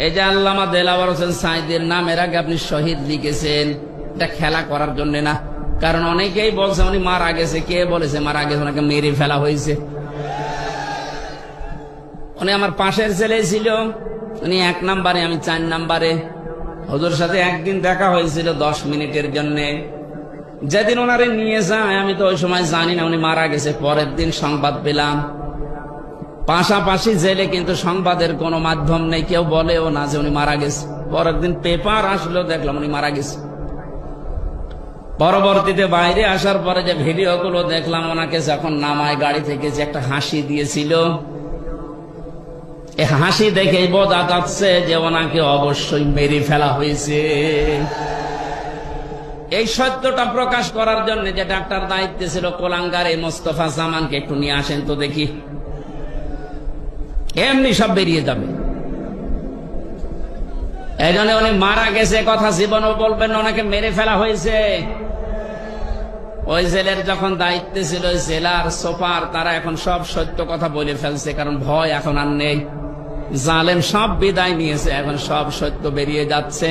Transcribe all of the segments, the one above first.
এই যে আল্লামা দেলাওয়ার হোসেন সাইদের নাম, এর আগে আপনি শহীদ লিখেছেন। এটা খেলা করার জন্য না। কারণ অনেকেই বলছে, উনি মারা গেছে। কে বলেছে মারা গেছে? ওনাকে মেরে ফেলা হয়েছে। উনি আমার পাশের ছেলে ছিল। উনি এক নাম্বারে, আমি চার নাম্বারে। হজুর সাথে একদিন দেখা হয়েছিল দশ মিনিটের জন্য। যেদিন ওনারে নিয়ে যায়, আমি তো ওই সময় জানি না উনি মারা গেছে। পরের দিন সংবাদ পেলাম। পাশাপাশি জেলে কিন্তু সংবাদের কোনো মাধ্যম নেই, কেউ বলেও না যে উনি মারা গেছে। পরের দিন পেপার আসলো দেখলাম উনি মারা গেছে। পরবর্তীতে বাইরে আসার পরে যে ভিডিও গুলো দেখলাম, ওনাকে যখন নামায় গাড়ি থেকে যে একটা হাসি দিয়েছিল, এ হাসি দেখেই বোঝা যাচ্ছে যে ওনাকে অবশ্যই মেরে ফেলা হয়েছে। এই সত্যটা প্রকাশ করার জন্য যে ডাক্তার দায়িত্বে ছিল কোলাঙ্গার এই মোস্তফা জামানকে একটু নিয়ে আসেন তো দেখি। এমনি সব বেরিয়ে যাবে। এই উনি মারা গেছে কথা জীবনও বলবেন না, ওনাকে মেরে ফেলা হয়েছে। ওই জেলের যখন দায়িত্বে ছিল জেলার সোপার তারা এখন সব সত্য কথা বলে ফেলছে কারণ ভয় এখন আর নেই। জালেম সব বিদায় নিয়েছে এখন সব সত্য বেরিয়ে যাচ্ছে।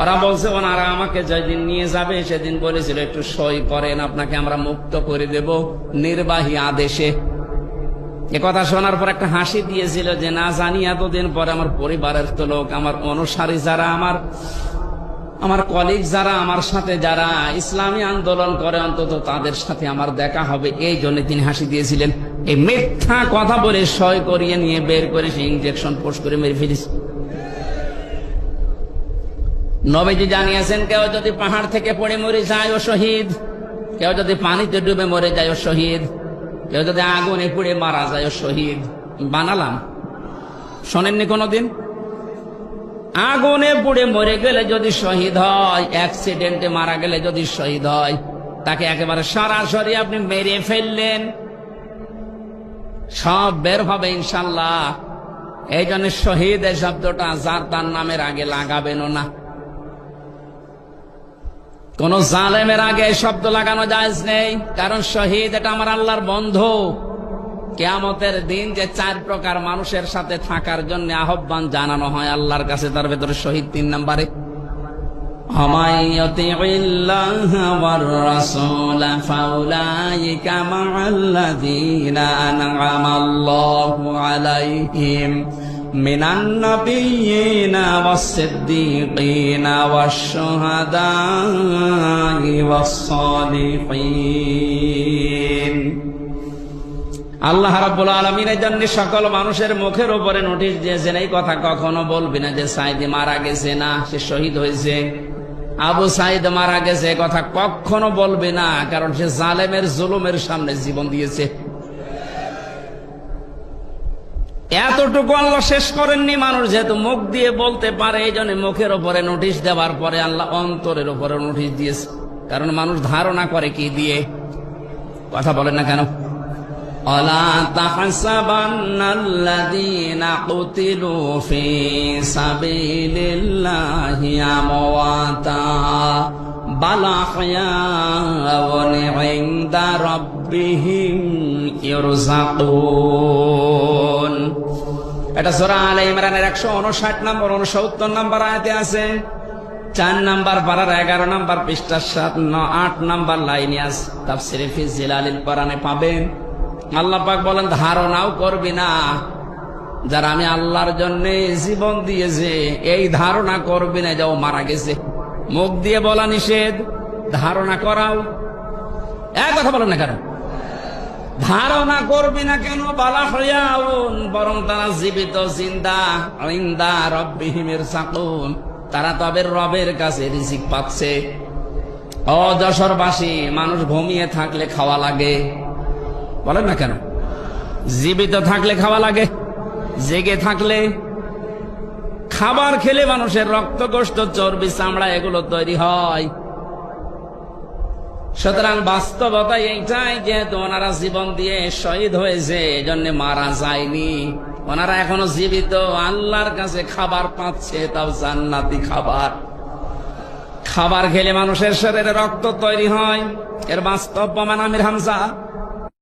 ওরা বলছে ওনারা আমাকে যেদিন নিয়ে যাবে সেদিন বলেছিল একটু সই করেন আপনাকে আমরা মুক্ত করে দেব নির্বাহী আদেশে। এ কথা শোনার পর একটা হাসি দিয়েছিল যে, না জানি, এতদিন পরে আমার পরিবারের তো লোক, আমার অনুসারী যারা, আমার আমার কলিগ যারা, আমার সাথে যারা ইসলামী আন্দোলন করে, অন্তত তাদের সাথে আমার দেখা হবে। এই জন্য তিনি হাসি দিয়েছিলেন। এই মিথ্যা কথা বলে সয় করিয়ে নিয়ে বের করে সে ইঞ্জেকশন পোস্ট করে মেরে ফেলিস নবীজি জানিয়েছেন, কেউ যদি পাহাড় থেকে পড়ে মরে যায় ও শহীদ, কেউ যদি পানিতে ডুবে মরে যায় ও শহীদ কেউ যদি আগুনে পুড়ে মারা যায় শহীদ। বানালাম। শোনেননি কোনোদিন? আগুনে পুড়ে মরে গেলে যদি শহীদ হয় অ্যাক্সিডেন্টে মারা গেলে যদি শহীদ হয়, তাকে একেবারে সরাসরি আপনি মেরে ফেললেন। সব বের হবে ইনশাল্লাহ। এই জন্য শহীদ এই শব্দটা যার তার নামের আগে লাগাবেনও না। কোন জালেমের আগে শব্দ লাগানো যায় নেই। কারণ শহীদ এটা আমার আল্লাহর বন্ধু। কেয়ামতের দিন যে চার প্রকার মানুষের সাথে থাকার জন্য আহ্বান জানানো হয় আল্লাহর কাছে, তার ভেতরে শহীদ তিন নম্বরে। من النبيين والصديقين والشهداء والصالحين আল্লাহ রাব্বুল আলমিনের জন্য সকল মানুষের মুখের উপরে নোটিশ দিয়েছেন এই কথা কখনো বলবি না যে সাইদ মারা গেছে না সে শহীদ হয়েছে আবু সাইদ মারা গেছে এ কথা কখনো বলবি না কারণ সে জালেমের জুলুমের সামনে জীবন দিয়েছে এতটুকু আল্লাহ শেষ করেননি, মানুষ যেহেতু মুখ দিয়ে বলতে পারে এই জন্য মুখের ওপরে নোটিশ দেওয়ার পরে আল্লাহ অন্তরের ওপরে নোটিশ দিয়েছে। কারণ মানুষ ধারণা করে কি দিয়ে? কথা বলেন না কেন? অলা বালা হায়া ইউরজাকুন এটা সোরা আল ইমরানের একশো উনষাট নম্বর উনসত্তর নম্বর আয়াতে আছে। চার নাম্বার পাড়ার এগারো নাম্বার পৃষ্ঠার সাত আট নাম্বার লাইনে আস তাফসিরিফি জিলালিল কোরআনে পাবেন আল্লাহপাক বলেন, ধারণাও করবি না। যারা আমি আল্লাহর জন্য জীবন দিয়েছে, এই ধারণা করবি না। যাও মারা গেছে। মুখ দিয়ে বলা নিষেধ, ধারণা করাও। এক কথা বলেন না কেন? ধারণা করবি না কেন, বালা হইয়াউন বরং তারা জীবিত, জিন্দা ইন্দা রব্বিহিমের সাকুন তারা তবে রবের কাছে রিজিক পাচ্ছে। ও যশোরবাসী মানুষ ঘুমিয়ে থাকলে খাওয়া লাগে। বলেন না কেন? জীবিত থাকলে খাওয়া লাগে, জেগে থাকলে। খাবার খেলে মানুষের রক্ত গোষ্ঠ চর্বি, চামড়া, এগুলো তৈরি হয়। সুতরাং বাস্তবতা এইটাই যেহেতু ওনারা জীবন দিয়ে শহীদ হয়েছে এই জন্য মারা যায়নি। ওনারা এখনও জীবিত, আল্লাহর কাছে খাবার পাচ্ছে, তাও জান্নাতি খাবার। খাবার খেলে মানুষের শরীরে রক্ত তৈরি হয়। এর বাস্তব প্রমাণ আমির হামসা